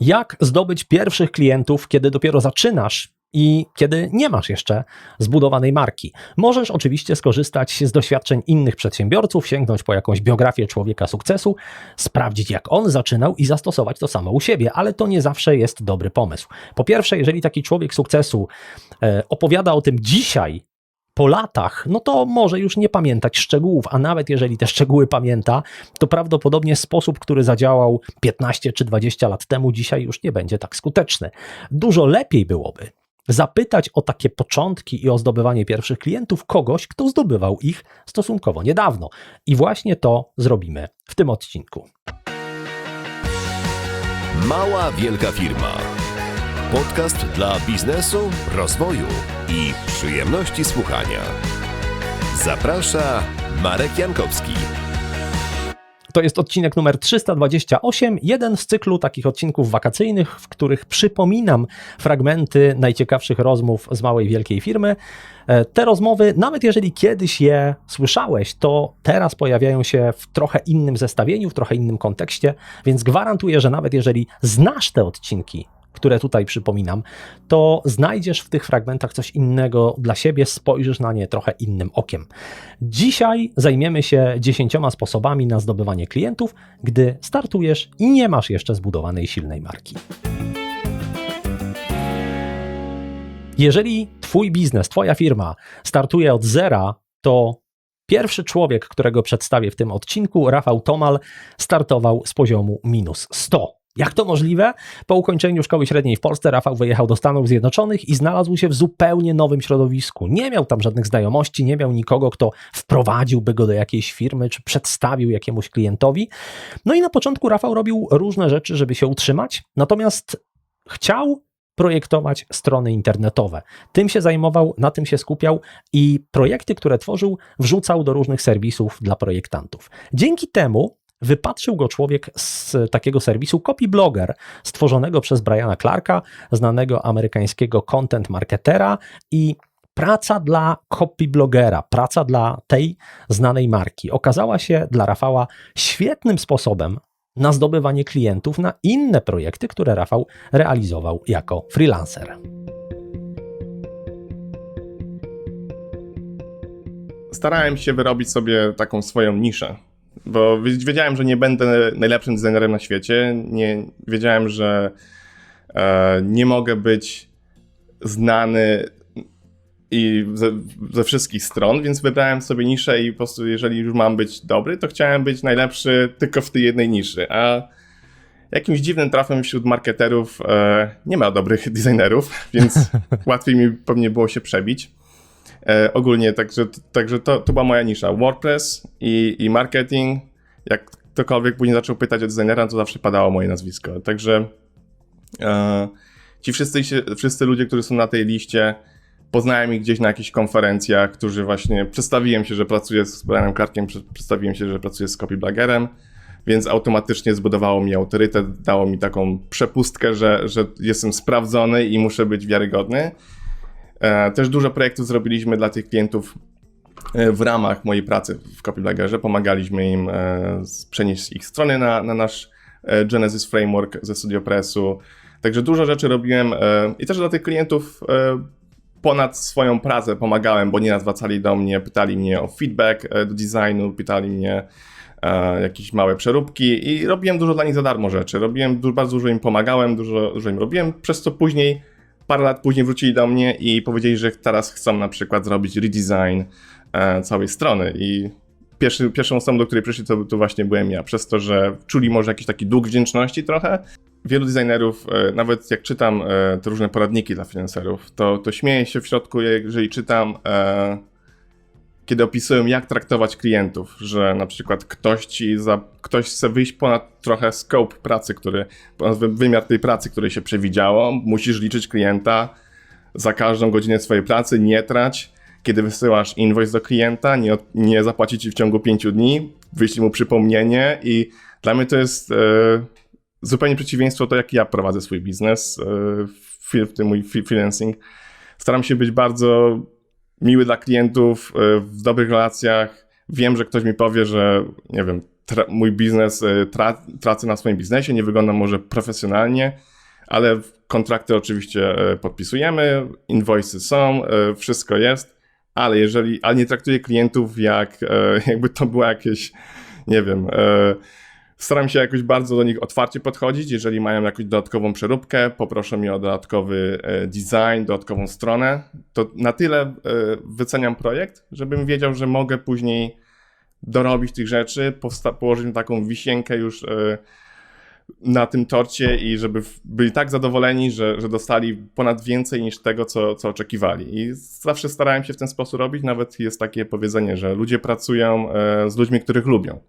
Jak zdobyć pierwszych klientów, kiedy dopiero zaczynasz i kiedy nie masz jeszcze zbudowanej marki. Możesz oczywiście skorzystać z doświadczeń innych przedsiębiorców, sięgnąć po jakąś biografię człowieka sukcesu, sprawdzić jak on zaczynał i zastosować to samo u siebie, ale to nie zawsze jest dobry pomysł. Po pierwsze, jeżeli taki człowiek sukcesu e, opowiada o tym dzisiaj, po latach, no to może już nie pamiętać szczegółów, a nawet jeżeli te szczegóły pamięta, to prawdopodobnie sposób, który zadziałał 15 czy 20 lat temu, dzisiaj już nie będzie tak skuteczny. Dużo lepiej byłoby zapytać o takie początki i o zdobywanie pierwszych klientów kogoś, kto zdobywał ich stosunkowo niedawno. I właśnie to zrobimy w tym odcinku. Mała Wielka Firma. Podcast dla biznesu, rozwoju i przyjemności słuchania. Zaprasza Marek Jankowski. To jest odcinek numer 328, jeden z cyklu takich odcinków wakacyjnych, w których przypominam fragmenty najciekawszych rozmów z małej wielkiej firmy. E, te rozmowy, nawet jeżeli kiedyś je słyszałeś, to teraz pojawiają się w trochę innym zestawieniu, w trochę innym kontekście, więc gwarantuję, że nawet jeżeli znasz te odcinki które tutaj przypominam, to znajdziesz w tych fragmentach coś innego dla siebie, spojrzysz na nie trochę innym okiem. Dzisiaj zajmiemy się dziesięcioma sposobami na zdobywanie klientów, gdy startujesz i nie masz jeszcze zbudowanej silnej marki. Jeżeli Twój biznes, Twoja firma startuje od zera, to pierwszy człowiek, którego przedstawię w tym odcinku, Rafał Tomal, startował z poziomu minus 100. Jak to możliwe? Po ukończeniu szkoły średniej w Polsce Rafał wyjechał do Stanów Zjednoczonych i znalazł się w zupełnie nowym środowisku. Nie miał tam żadnych znajomości, nie miał nikogo, kto wprowadziłby go do jakiejś firmy czy przedstawił jakiemuś klientowi. No i na początku Rafał robił różne rzeczy, żeby się utrzymać, natomiast chciał projektować strony internetowe. Tym się zajmował, na tym się skupiał i projekty, które tworzył, wrzucał do różnych serwisów dla projektantów. Dzięki temu wypatrzył go człowiek z takiego serwisu Copyblogger, stworzonego przez Briana Clarka, znanego amerykańskiego content marketera i praca dla copyblogera, praca dla tej znanej marki okazała się dla Rafała świetnym sposobem na zdobywanie klientów na inne projekty, które Rafał realizował jako freelancer. Starałem się wyrobić sobie taką swoją niszę bo wiedziałem, że nie będę najlepszym designerem na świecie. Nie, wiedziałem, że e, nie mogę być znany i ze, ze, wszystkich stron, więc wybrałem sobie niszę i po prostu jeżeli już mam być dobry, to chciałem być najlepszy tylko w tej jednej niszy, a jakimś dziwnym trafem wśród marketerów e, nie ma dobrych designerów, więc łatwiej mi pewnie było się przebić. E, ogólnie, także, także to, to była moja nisza. WordPress i, i marketing. Jak ktokolwiek później zaczął pytać o designera, to zawsze padało moje nazwisko. Także e, ci wszyscy, wszyscy ludzie, którzy są na tej liście, poznałem ich gdzieś na jakichś konferencjach, którzy właśnie przedstawiłem się, że pracuję z Brianem Clarkiem, przedstawiłem się, że pracuję z copyblagerem, więc automatycznie zbudowało mi autorytet, dało mi taką przepustkę, że, że jestem sprawdzony i muszę być wiarygodny. E, też dużo projektów zrobiliśmy dla tych klientów e, w ramach mojej pracy w Copybloggerze. Pomagaliśmy im e, przenieść ich strony na, na nasz Genesis Framework ze StudioPressu. Także dużo rzeczy robiłem i też dla tych klientów ponad swoją pracę pomagałem, bo nieraz wracali do mnie, pytali mnie o feedback do designu, pytali mnie jakieś małe przeróbki i robiłem dużo dla nich za darmo rzeczy. Robiłem, bardzo dużo im pomagałem, dużo, dużo im robiłem, przez co później parę lat później wrócili do mnie i powiedzieli, że teraz chcą na przykład zrobić redesign e, całej strony i pierwszy, pierwszą osobą, do której przyszli, to, to właśnie byłem ja, przez to, że czuli może jakiś taki dług wdzięczności trochę. Wielu designerów, e, nawet jak czytam e, te różne poradniki dla freelancerów, to, to śmieję się w środku, jeżeli czytam e, kiedy opisują, jak traktować klientów, że na przykład ktoś ci za, ktoś chce wyjść ponad trochę scope pracy, który, ponad wymiar tej pracy, której się przewidziało, musisz liczyć klienta za każdą godzinę swojej pracy, nie trać. Kiedy wysyłasz invoice do klienta, nie, nie ci w ciągu pięciu dni, wyślij mu przypomnienie i dla mnie to jest e, zupełnie przeciwieństwo to, jak ja prowadzę swój biznes, e, w, w tym mój freelancing. Staram się być bardzo miły dla klientów, e, w dobrych relacjach, wiem, że ktoś mi powie, że nie wiem, tra- mój biznes, y, tra- tracę na swoim biznesie, nie wygląda może profesjonalnie, ale kontrakty oczywiście y, podpisujemy, invoice są, y, wszystko jest, ale jeżeli, ale nie traktuję klientów jak y, jakby to było jakieś, nie wiem, y, Staram się jakoś bardzo do nich otwarcie podchodzić. Jeżeli mają jakąś dodatkową przeróbkę, poproszę mnie o dodatkowy e, design, dodatkową stronę, to na tyle e, wyceniam projekt, żebym wiedział, że mogę później dorobić tych rzeczy, położyć taką wisienkę już e, na tym torcie i żeby byli tak zadowoleni, że, że dostali ponad więcej niż tego, co, co oczekiwali. I zawsze starałem się w ten sposób robić. Nawet jest takie powiedzenie, że ludzie pracują z ludźmi, których lubią.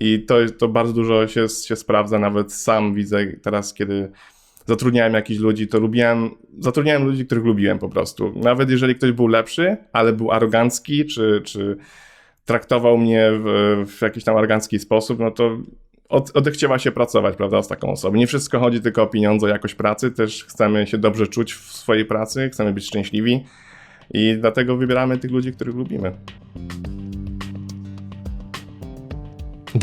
I to, to bardzo dużo się, się sprawdza, nawet sam widzę teraz, kiedy zatrudniałem jakichś ludzi, to lubiłem, zatrudniałem ludzi, których lubiłem po prostu. Nawet jeżeli ktoś był lepszy, ale był arogancki, czy, czy traktował mnie w, w jakiś tam arogancki sposób, no to od, odechciewa się pracować, prawda, z taką osobą. Nie wszystko chodzi tylko o pieniądze, o jakość pracy, też chcemy się dobrze czuć w swojej pracy, chcemy być szczęśliwi i dlatego wybieramy tych ludzi, których lubimy.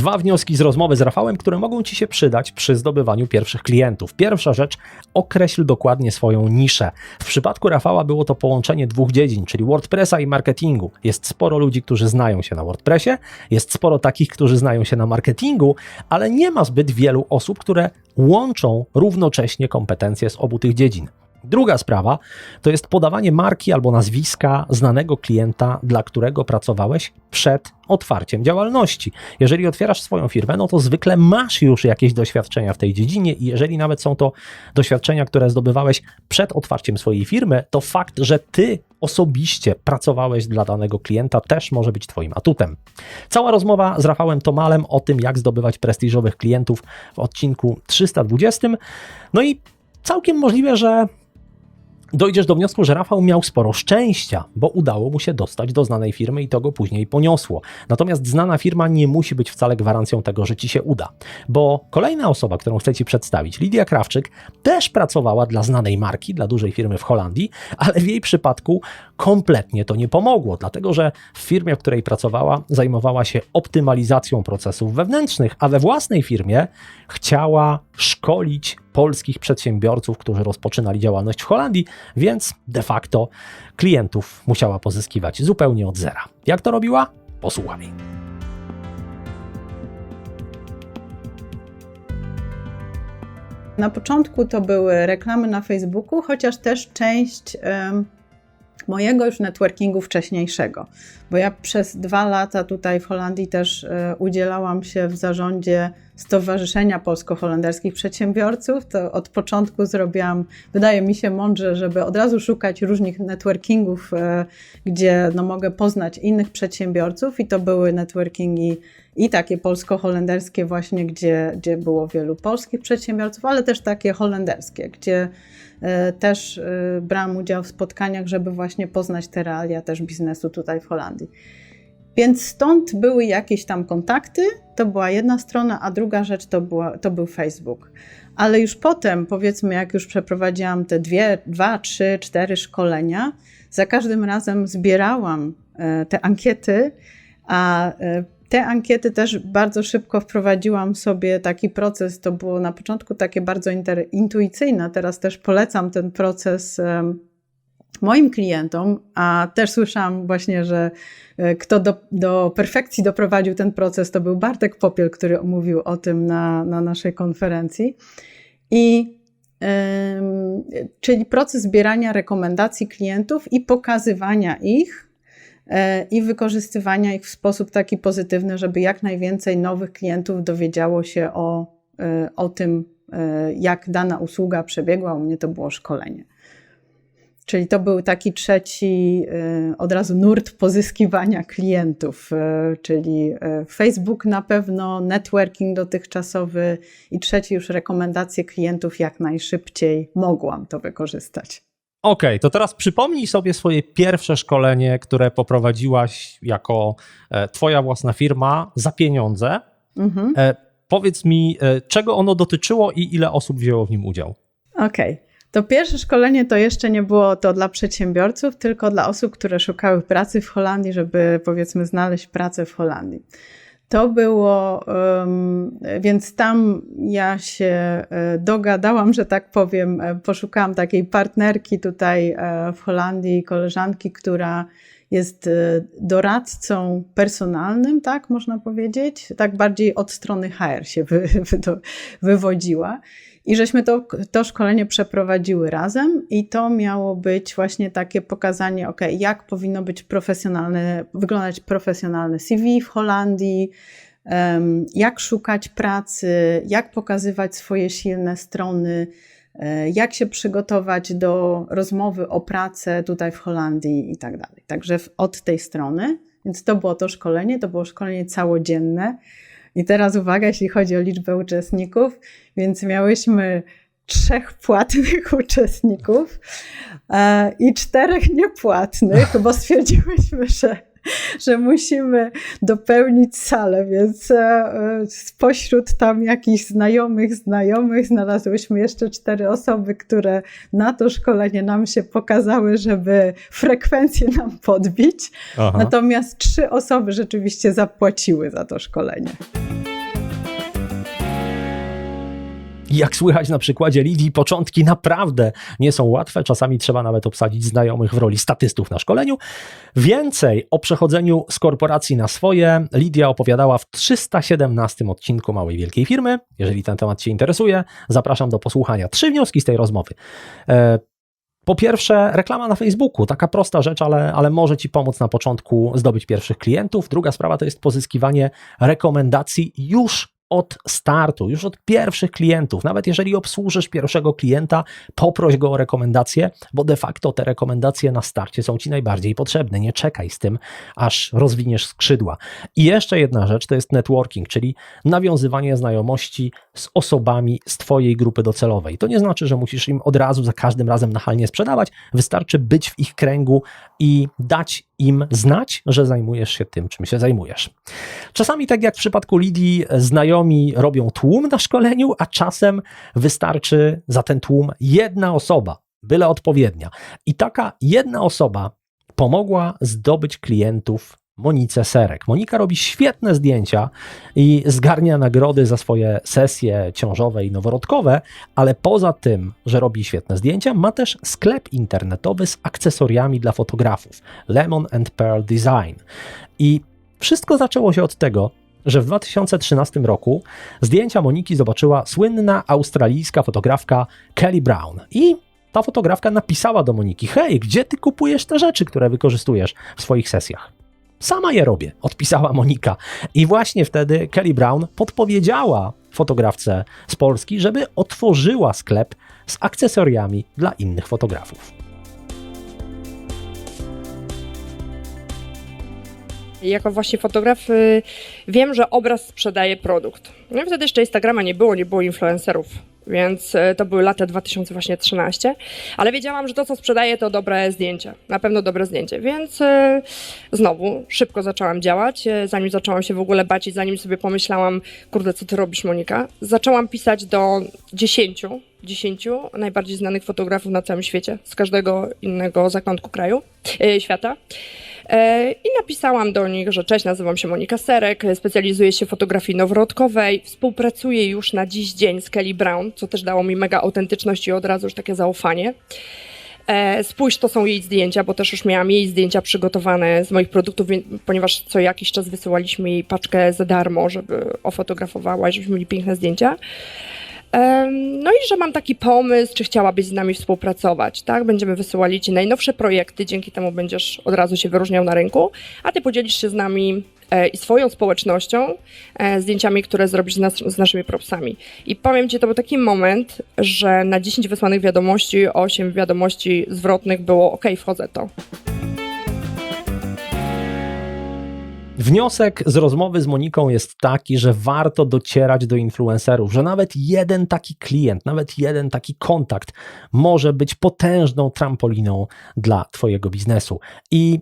Dwa wnioski z rozmowy z Rafałem, które mogą Ci się przydać przy zdobywaniu pierwszych klientów. Pierwsza rzecz, określ dokładnie swoją niszę. W przypadku Rafała było to połączenie dwóch dziedzin, czyli WordPressa i marketingu. Jest sporo ludzi, którzy znają się na WordPressie, jest sporo takich, którzy znają się na marketingu, ale nie ma zbyt wielu osób, które łączą równocześnie kompetencje z obu tych dziedzin. Druga sprawa to jest podawanie marki albo nazwiska znanego klienta, dla którego pracowałeś przed otwarciem działalności. Jeżeli otwierasz swoją firmę, no to zwykle masz już jakieś doświadczenia w tej dziedzinie i jeżeli nawet są to doświadczenia, które zdobywałeś przed otwarciem swojej firmy, to fakt, że ty osobiście pracowałeś dla danego klienta też może być twoim atutem. Cała rozmowa z Rafałem Tomalem o tym, jak zdobywać prestiżowych klientów w odcinku 320. No i całkiem możliwe, że dojdziesz do wniosku, że Rafał miał sporo szczęścia, bo udało mu się dostać do znanej firmy i to go później poniosło. Natomiast znana firma nie musi być wcale gwarancją tego, że ci się uda, bo kolejna osoba, którą chcę ci przedstawić, Lidia Krawczyk, też pracowała dla znanej marki, dla dużej firmy w Holandii, ale w jej przypadku kompletnie to nie pomogło, dlatego że w firmie, w której pracowała, zajmowała się optymalizacją procesów wewnętrznych, a we własnej firmie chciała szkolić polskich przedsiębiorców, którzy rozpoczynali działalność w Holandii, więc de facto klientów musiała pozyskiwać zupełnie od zera. Jak to robiła? Posłuchaj. Na początku to były reklamy na Facebooku, chociaż też część mojego już networkingu wcześniejszego, bo ja przez dwa lata tutaj w Holandii też e, udzielałam się w zarządzie Stowarzyszenia Polsko-Holenderskich Przedsiębiorców. To od początku zrobiłam, wydaje mi się mądrze, żeby od razu szukać różnych networkingów, e, gdzie no, mogę poznać innych przedsiębiorców i to były networkingi i takie polsko-holenderskie właśnie, gdzie, gdzie było wielu polskich przedsiębiorców, ale też takie holenderskie, gdzie też e, brałam udział w spotkaniach, żeby właśnie poznać te realia też biznesu tutaj w Holandii. Więc stąd były jakieś tam kontakty, to była jedna strona, a druga rzecz to, była, to był Facebook. Ale już potem, powiedzmy, jak już przeprowadziłam te dwie, dwa, trzy, cztery szkolenia, za każdym razem zbierałam e, te ankiety, a e, te ankiety też bardzo szybko wprowadziłam sobie taki proces. To było na początku takie bardzo intuicyjne. Teraz też polecam ten proces moim klientom, a też słyszałam właśnie, że e, kto do, do perfekcji doprowadził ten proces, to był Bartek Popiel, który mówił o tym na, na naszej konferencji. I czyli proces zbierania rekomendacji klientów i pokazywania ich i wykorzystywania ich w sposób taki pozytywny, żeby jak najwięcej nowych klientów dowiedziało się o, e, o tym, e, jak dana usługa przebiegła. U mnie to było szkolenie. Czyli to był taki trzeci od razu nurt pozyskiwania klientów, czyli Facebook na pewno, networking dotychczasowy i trzeci już rekomendacje klientów jak najszybciej mogłam to wykorzystać. Okej, to teraz przypomnij sobie swoje pierwsze szkolenie, które poprowadziłaś jako e, Twoja własna firma za pieniądze. Mhm. E, powiedz mi, e, czego ono dotyczyło i ile osób wzięło w nim udział? Okej. To pierwsze szkolenie to jeszcze nie było to dla przedsiębiorców, tylko dla osób, które szukały pracy w Holandii, żeby powiedzmy znaleźć pracę w Holandii. To było, więc tam ja się e, dogadałam, że tak powiem, e, poszukałam takiej partnerki tutaj e, w Holandii, koleżanki, która jest doradcą personalnym, tak można powiedzieć, tak bardziej od strony HR się wy, wy, wywodziła. I żeśmy to, to szkolenie przeprowadziły razem, i to miało być właśnie takie pokazanie, ok, jak powinno być profesjonalne, wyglądać profesjonalne CV w Holandii, jak szukać pracy, jak pokazywać swoje silne strony, e, jak się przygotować do rozmowy o pracę tutaj w Holandii i tak dalej. Także od tej strony. Więc to było to szkolenie, to było szkolenie całodzienne. I teraz uwaga, jeśli chodzi o liczbę uczestników, więc miałyśmy trzech płatnych uczestników e, i czterech niepłatnych, bo stwierdziłyśmy, że że musimy dopełnić salę, więc e, spośród tam jakichś znajomych, znajomych znalazłyśmy jeszcze cztery osoby, które na to szkolenie nam się pokazały, żeby frekwencję nam podbić. Aha. Natomiast trzy osoby rzeczywiście zapłaciły za to szkolenie. Jak słychać na przykładzie Lidii, początki naprawdę nie są łatwe. Czasami trzeba nawet obsadzić znajomych w roli statystów na szkoleniu. Więcej o przechodzeniu z korporacji na swoje Lidia opowiadała w 317 odcinku Małej Wielkiej Firmy. Jeżeli ten temat Cię interesuje, zapraszam do posłuchania. Trzy wnioski z tej rozmowy. E, po pierwsze, reklama na Facebooku, taka prosta rzecz, ale, ale może Ci pomóc na początku zdobyć pierwszych klientów. Druga sprawa to jest pozyskiwanie rekomendacji już od startu, już od pierwszych klientów. Nawet jeżeli obsłużysz pierwszego klienta, poproś go o rekomendacje, bo de facto te rekomendacje na starcie są ci najbardziej potrzebne. Nie czekaj z tym, aż rozwiniesz skrzydła. I jeszcze jedna rzecz to jest networking, czyli nawiązywanie znajomości z osobami z Twojej grupy docelowej. To nie znaczy, że musisz im od razu za każdym razem nachalnie sprzedawać, wystarczy być w ich kręgu i dać im znać, że zajmujesz się tym, czym się zajmujesz. Czasami, tak jak w przypadku Lidii, znajomi robią tłum na szkoleniu, a czasem wystarczy za ten tłum jedna osoba, byle odpowiednia. I taka jedna osoba pomogła zdobyć klientów Monice Serek. Monika robi świetne zdjęcia i zgarnia nagrody za swoje sesje ciążowe i noworodkowe, ale poza tym, że robi świetne zdjęcia, ma też sklep internetowy z akcesoriami dla fotografów Lemon and Pearl Design. I wszystko zaczęło się od tego, że w 2013 roku zdjęcia Moniki zobaczyła słynna australijska fotografka Kelly Brown i ta fotografka napisała do Moniki: Hej, gdzie ty kupujesz te rzeczy, które wykorzystujesz w swoich sesjach? Sama je robię, odpisała Monika. I właśnie wtedy Kelly Brown podpowiedziała fotografce z Polski, żeby otworzyła sklep z akcesoriami dla innych fotografów. Jako właśnie fotograf y, wiem, że obraz sprzedaje produkt. No i wtedy jeszcze Instagrama nie było, nie było influencerów więc e, to były lata 2013, ale wiedziałam, że to, co sprzedaję, to dobre zdjęcie, na pewno dobre zdjęcie, więc e, znowu szybko zaczęłam działać, e, zanim zaczęłam się w ogóle bać i zanim sobie pomyślałam, kurde, co ty robisz, Monika, zaczęłam pisać do 10, 10 najbardziej znanych fotografów na całym świecie, z każdego innego zakątku kraju, świata. E, I napisałam do nich, że cześć, nazywam się Monika Serek, specjalizuję się w fotografii noworodkowej, współpracuję już na dziś dzień z Kelly Brown, co też dało mi mega autentyczność i od razu już takie zaufanie. E, spójrz, to są jej zdjęcia, bo też już miałam jej zdjęcia przygotowane z moich produktów, ponieważ co jakiś czas wysyłaliśmy jej paczkę za darmo, żeby ofotografowała żebyśmy mieli piękne zdjęcia. No i że mam taki pomysł, czy chciałabyś z nami współpracować, tak? Będziemy wysyłali Ci najnowsze projekty, dzięki temu będziesz od razu się wyróżniał na rynku, a Ty podzielisz się z nami e, i swoją społecznością, e, zdjęciami, które zrobisz z, nas, z, naszymi propsami. I powiem Ci, to był taki moment, że na 10 wysłanych wiadomości, 8 wiadomości zwrotnych było ok, wchodzę to. Wniosek z rozmowy z Moniką jest taki, że warto docierać do influencerów, że nawet jeden taki klient, nawet jeden taki kontakt może być potężną trampoliną dla Twojego biznesu. I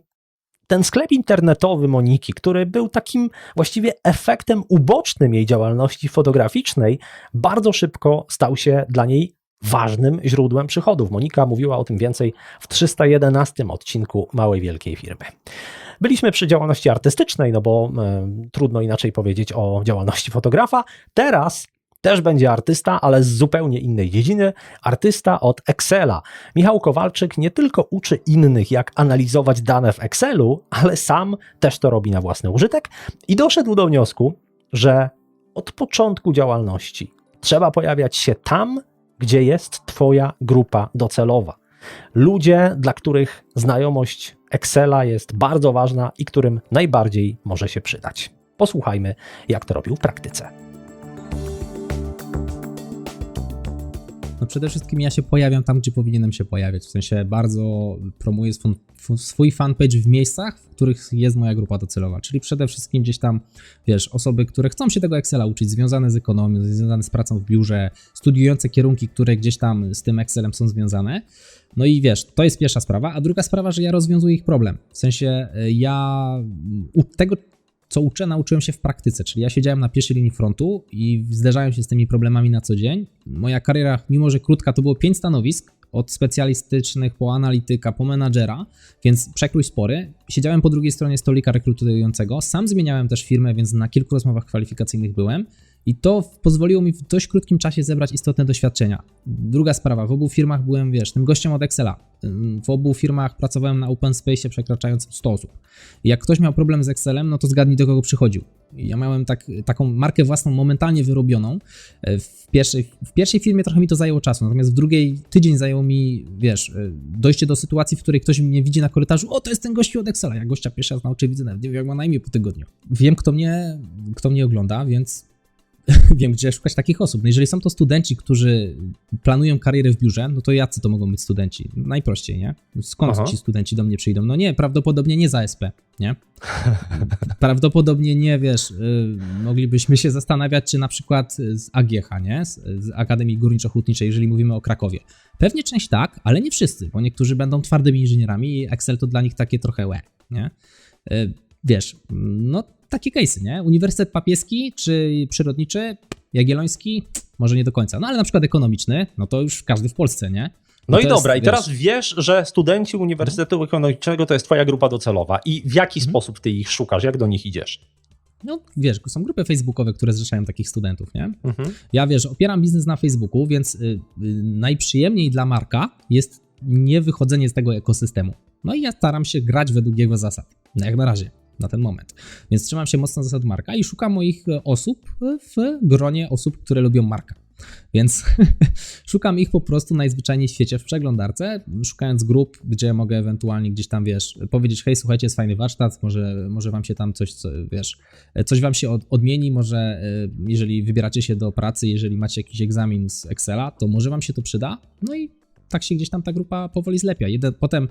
ten sklep internetowy Moniki, który był takim właściwie efektem ubocznym jej działalności fotograficznej, bardzo szybko stał się dla niej ważnym źródłem przychodów. Monika mówiła o tym więcej w 311 odcinku Małej Wielkiej Firmy. Byliśmy przy działalności artystycznej, no bo e, trudno inaczej powiedzieć o działalności fotografa. Teraz też będzie artysta, ale z zupełnie innej dziedziny. Artysta od Excela. Michał Kowalczyk nie tylko uczy innych, jak analizować dane w Excelu, ale sam też to robi na własny użytek i doszedł do wniosku, że od początku działalności trzeba pojawiać się tam, gdzie jest Twoja grupa docelowa. Ludzie, dla których znajomość Excela jest bardzo ważna i którym najbardziej może się przydać. Posłuchajmy, jak to robił w praktyce. No przede wszystkim ja się pojawiam tam, gdzie powinienem się pojawiać. W sensie bardzo promuję swój, fanpage w miejscach, w których jest moja grupa docelowa. Czyli przede wszystkim gdzieś tam, wiesz, osoby, które chcą się tego Excela uczyć, związane z ekonomią, związane z pracą w biurze, studiujące kierunki, które gdzieś tam z tym Excelem są związane. No i wiesz, to jest pierwsza sprawa. A druga sprawa, że ja rozwiązuję ich problem. W sensie y, ja tego co uczę, nauczyłem się w praktyce, czyli ja siedziałem na pierwszej linii frontu i zderzałem się z tymi problemami na co dzień. Moja kariera, mimo że krótka, to było pięć stanowisk, od specjalistycznych po analityka, po menadżera, więc przekrój spory. Siedziałem po drugiej stronie stolika rekrutującego, sam zmieniałem też firmę, więc na kilku rozmowach kwalifikacyjnych byłem. I to pozwoliło mi w dość krótkim czasie zebrać istotne doświadczenia. Druga sprawa, w obu firmach byłem, wiesz, tym gościem od Excela. W obu firmach pracowałem na open space przekraczającym 100 osób. Jak ktoś miał problem z Excelem, no to zgadnij do kogo przychodził. Ja miałem tak, taką markę własną momentalnie wyrobioną. W pierwszej, w pierwszej firmie trochę mi to zajęło czasu, natomiast w drugiej tydzień zajęło mi, wiesz, dojście do sytuacji, w której ktoś mnie widzi na korytarzu, o to jest ten gościu od Excela. Ja gościa pierwszy raz nauczę widzę, nawet nie wiem jak ma na imię po tygodniu. Wiem kto mnie, kto mnie ogląda, więc wiem, gdzie szukać takich osób. No jeżeli są to studenci, którzy planują karierę w biurze, no to jacy to mogą być studenci? Najprościej, nie? Skąd Aha. ci studenci do mnie przyjdą? No nie, prawdopodobnie nie za SP, nie? prawdopodobnie nie, wiesz, y, moglibyśmy się zastanawiać, czy na przykład z AGH, nie? Z, z Akademii Górniczo-Hutniczej, jeżeli mówimy o Krakowie. Pewnie część tak, ale nie wszyscy, bo niektórzy będą twardymi inżynierami i Excel to dla nich takie trochę łe, nie? Wiesz, no takie case'y, nie? Uniwersytet Papieski czy przyrodniczy, Jagielloński, może nie do końca. No ale na przykład ekonomiczny, no to już każdy w Polsce, nie? No, no i dobra, jest, i teraz wiesz, wiesz, że studenci Uniwersytetu mhm. Ekonomicznego to jest twoja grupa docelowa i w jaki mhm. sposób ty ich szukasz, jak do nich idziesz? No wiesz, są grupy facebookowe, które zrzeszają takich studentów, nie? Mhm. Ja wiesz, opieram biznes na Facebooku, więc y, y, najprzyjemniej dla Marka jest nie wychodzenie z tego ekosystemu. No i ja staram się grać według jego zasad, no jak na razie na ten moment. Więc trzymam się mocno zasad Marka i szukam moich e, osób w gronie osób, które lubią Marka. Więc szukam ich po prostu najzwyczajniej w świecie w przeglądarce, szukając grup, gdzie mogę ewentualnie gdzieś tam, wiesz, powiedzieć, hej, słuchajcie, jest fajny warsztat, może, może wam się tam coś, wiesz, coś wam się odmieni, może e, jeżeli wybieracie się do pracy, jeżeli macie jakiś egzamin z Excela, to może wam się to przyda, no i tak się gdzieś tam ta grupa powoli zlepia. Jeden, potem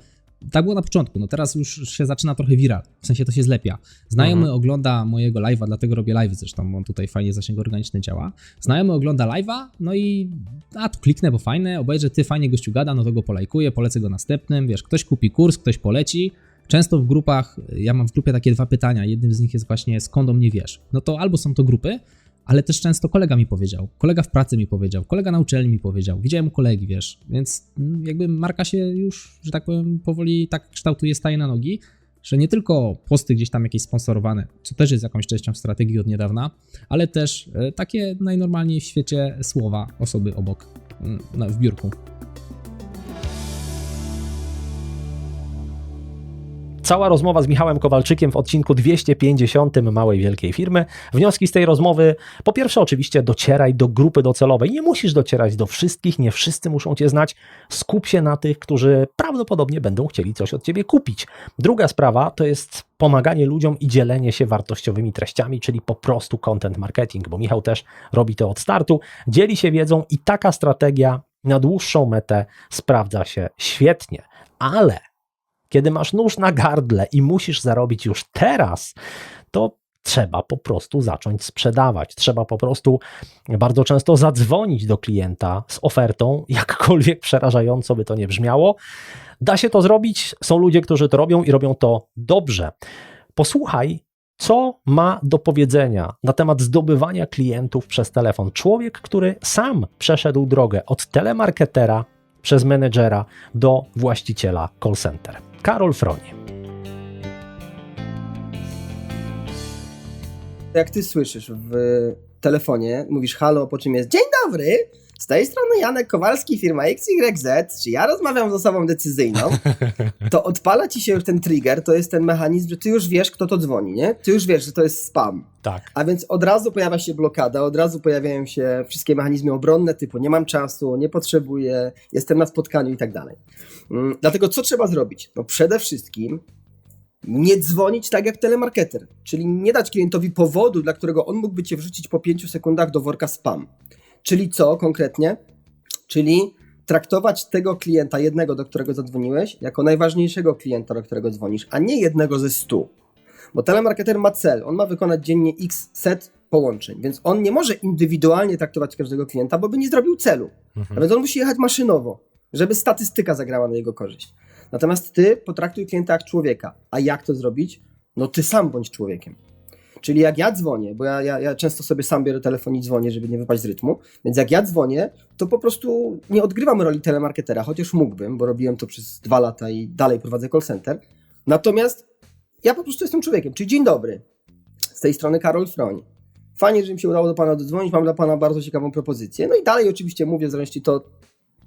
tak było na początku, no teraz już się zaczyna trochę viral, w sensie to się zlepia. Znajomy mhm. ogląda mojego live'a, dlatego robię live zresztą, on tutaj fajnie zasięg organiczny działa. Znajomy ogląda live'a, no i a tu kliknę, bo fajne, obejrzę, ty fajnie gościu gada, no to go polajkuję, polecę go następnym, wiesz, ktoś kupi kurs, ktoś poleci. Często w grupach, ja mam w grupie takie dwa pytania, jednym z nich jest właśnie skąd o mnie wiesz. No to albo są to grupy, ale też często kolega mi powiedział, kolega w pracy mi powiedział, kolega na uczelni mi powiedział, widziałem u kolegi, wiesz, więc mm, jakby marka się już, że tak powiem, powoli tak kształtuje, staje na nogi, że nie tylko posty gdzieś tam jakieś sponsorowane, co też jest jakąś częścią strategii od niedawna, ale też e, takie najnormalniej w świecie słowa osoby obok mm, w biurku. Cała rozmowa z Michałem Kowalczykiem w odcinku 250 Małej Wielkiej Firmy. Wnioski z tej rozmowy, po pierwsze oczywiście docieraj do grupy docelowej. Nie musisz docierać do wszystkich, nie wszyscy muszą Cię znać. Skup się na tych, którzy prawdopodobnie będą chcieli coś od Ciebie kupić. Druga sprawa to jest pomaganie ludziom i dzielenie się wartościowymi treściami, czyli po prostu content marketing, bo Michał też robi to od startu, dzieli się wiedzą i taka strategia na dłuższą metę sprawdza się świetnie. Ale kiedy masz nóż na gardle i musisz zarobić już teraz, to trzeba po prostu zacząć sprzedawać. Trzeba po prostu bardzo często zadzwonić do klienta z ofertą, jakkolwiek przerażająco by to nie brzmiało. Da się to zrobić, są ludzie, którzy to robią i robią to dobrze. Posłuchaj, Co ma do powiedzenia na temat zdobywania klientów przez telefon człowiek, który sam przeszedł drogę od telemarketera przez menedżera do właściciela call center? Karol Fronie. jak ty słyszysz w telefonie, mówisz halo, po czym jest dzień dobry, z tej strony Janek Kowalski, firma XYZ, czy ja rozmawiam z osobą decyzyjną, to odpala ci się już ten trigger, to jest ten mechanizm, że ty już wiesz, kto to dzwoni, nie? Ty już wiesz, że to jest spam. Tak. A więc od razu pojawia się blokada, od razu pojawiają się wszystkie mechanizmy obronne, typu nie mam czasu, nie potrzebuję, jestem na spotkaniu i tak dalej. Mm, Dlatego co trzeba zrobić? No przede wszystkim nie dzwonić tak jak telemarketer, czyli nie dać klientowi powodu, dla którego on mógłby cię wrzucić po 5 sekundach do worka spam. Czyli co konkretnie? Czyli traktować tego klienta, jednego, do którego zadzwoniłeś, jako najważniejszego klienta, do którego dzwonisz, a nie jednego ze stu. Bo telemarketer ma cel, on ma wykonać dziennie x set połączeń, więc on nie może indywidualnie traktować każdego klienta, bo by nie zrobił celu. A więc on musi jechać maszynowo, żeby statystyka zagrała na jego korzyść. Natomiast ty potraktuj klienta jak człowieka. A jak to zrobić? No ty sam bądź człowiekiem. Czyli jak ja dzwonię, bo ja, ja, ja często sobie sam biorę telefon i dzwonię, żeby nie wypaść z rytmu, więc jak ja dzwonię, to po prostu nie odgrywam roli telemarketera, chociaż mógłbym, bo robiłem to przez dwa lata i dalej prowadzę call center. Natomiast ja po prostu jestem człowiekiem, czyli dzień dobry. Z tej strony Karol Froń. Fajnie, że mi się udało do Pana dodzwonić, mam dla Pana bardzo ciekawą propozycję. No i dalej oczywiście mówię w zależności to,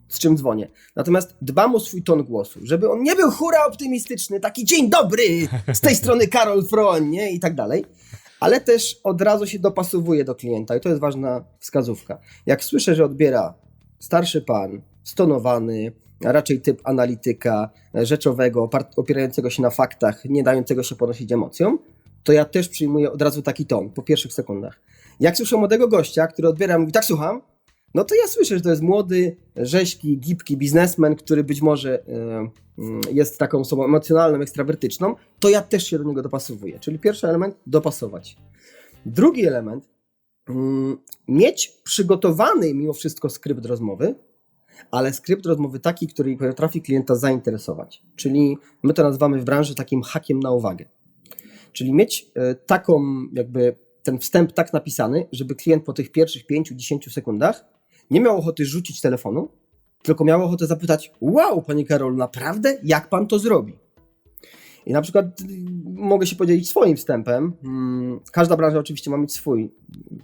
z czym dzwonię. Natomiast dbam o swój ton głosu, żeby on nie był hura optymistyczny, taki dzień dobry, z tej strony Karol Froń, nie? I tak dalej. Ale też od razu się dopasowuje do klienta i to jest ważna wskazówka. Jak słyszę, że odbiera starszy pan, stonowany, raczej typ analityka, rzeczowego, opierającego się na faktach, nie dającego się ponosić emocjom, to ja też przyjmuję od razu taki ton po pierwszych sekundach. Jak słyszę młodego gościa, który odbiera mówi, tak słucham, no to ja słyszę, że to jest młody, rzeźki, gibki biznesmen, który być może e, mm, jest taką osobą emocjonalną, ekstrawertyczną, to ja też się do niego dopasowuję. Czyli pierwszy element, dopasować. Drugi element, mm, mieć przygotowany mimo wszystko skrypt rozmowy, ale skrypt rozmowy taki, który potrafi klienta zainteresować. Czyli my to nazywamy w branży takim hakiem na uwagę. Czyli mieć e, taką, jakby ten wstęp tak napisany, żeby klient po tych pierwszych 5-10 sekundach nie miał ochoty rzucić telefonu, tylko miał ochotę zapytać: Wow, panie Karol, naprawdę? Jak pan to zrobi? I na przykład y, mogę się podzielić swoim wstępem. Mm, Każda branża oczywiście ma mieć swój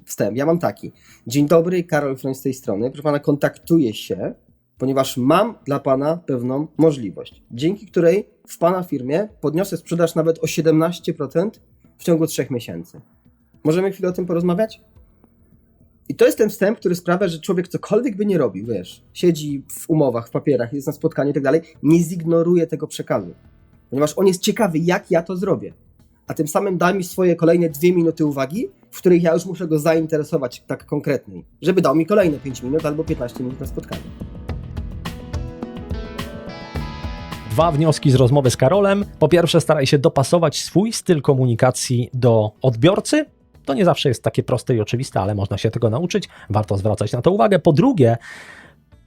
wstęp. Ja mam taki. Dzień dobry, Karol Froń z tej strony. Proszę pana, kontaktuję się, ponieważ mam dla pana pewną możliwość, dzięki której w pana firmie podniosę sprzedaż nawet o 17% w ciągu 3 miesięcy. Możemy chwilę o tym porozmawiać? I to jest ten wstęp, który sprawia, że człowiek cokolwiek by nie robił, wiesz, siedzi w umowach, w papierach, jest na spotkaniu i tak dalej, nie zignoruje tego przekazu. Ponieważ on jest ciekawy, jak ja to zrobię. A tym samym da mi swoje kolejne dwie minuty uwagi, w których ja już muszę go zainteresować tak konkretniej, żeby dał mi kolejne 5 minut albo 15 minut na spotkanie. Dwa wnioski z rozmowy z Karolem. Po pierwsze, staraj się dopasować swój styl komunikacji do odbiorcy. To nie zawsze jest takie proste i oczywiste, ale można się tego nauczyć. Warto zwracać na to uwagę. Po drugie,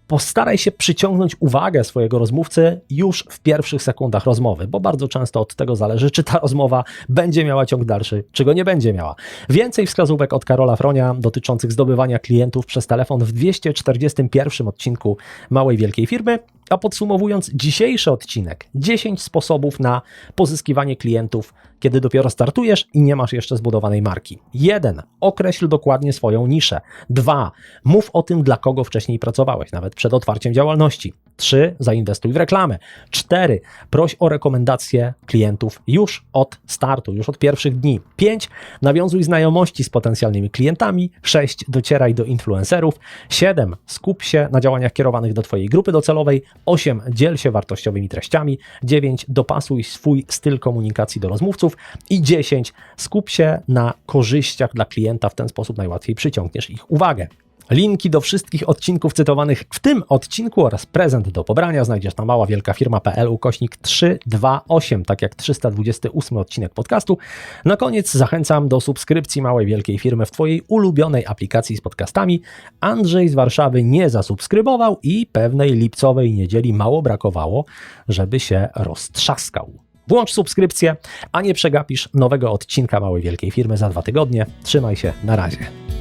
postaraj się przyciągnąć uwagę swojego rozmówcy już w pierwszych sekundach rozmowy, bo bardzo często od tego zależy, czy ta rozmowa będzie miała ciąg dalszy, czy go nie będzie miała. Więcej wskazówek od Karola Fronia dotyczących zdobywania klientów przez telefon w 241 odcinku Małej Wielkiej Firmy. A podsumowując dzisiejszy odcinek, 10 sposobów na pozyskiwanie klientów, kiedy dopiero startujesz i nie masz jeszcze zbudowanej marki. 1. Określ dokładnie swoją niszę. 2. Mów o tym, dla kogo wcześniej pracowałeś, nawet przed otwarciem działalności. 3. Zainwestuj w reklamę. 4. Proś o rekomendacje klientów już od startu, już od pierwszych dni. 5. Nawiązuj znajomości z potencjalnymi klientami. 6. Docieraj do influencerów. 7. Skup się na działaniach kierowanych do Twojej grupy docelowej. 8. Dziel się wartościowymi treściami. 9. Dopasuj swój styl komunikacji do rozmówców. I 10. Skup się na korzyściach dla klienta, w ten sposób najłatwiej przyciągniesz ich uwagę. Linki do wszystkich odcinków cytowanych w tym odcinku oraz prezent do pobrania znajdziesz na maławielkafirma.pl ukośnik 328, tak jak 328 odcinek podcastu. Na koniec zachęcam do subskrypcji Małej Wielkiej Firmy w Twojej ulubionej aplikacji z podcastami. Andrzej z Warszawy nie zasubskrybował i pewnej lipcowej niedzieli mało brakowało, żeby się roztrzaskał. Włącz subskrypcję, a nie przegapisz nowego odcinka Małej Wielkiej Firmy za dwa tygodnie. Trzymaj się, na razie.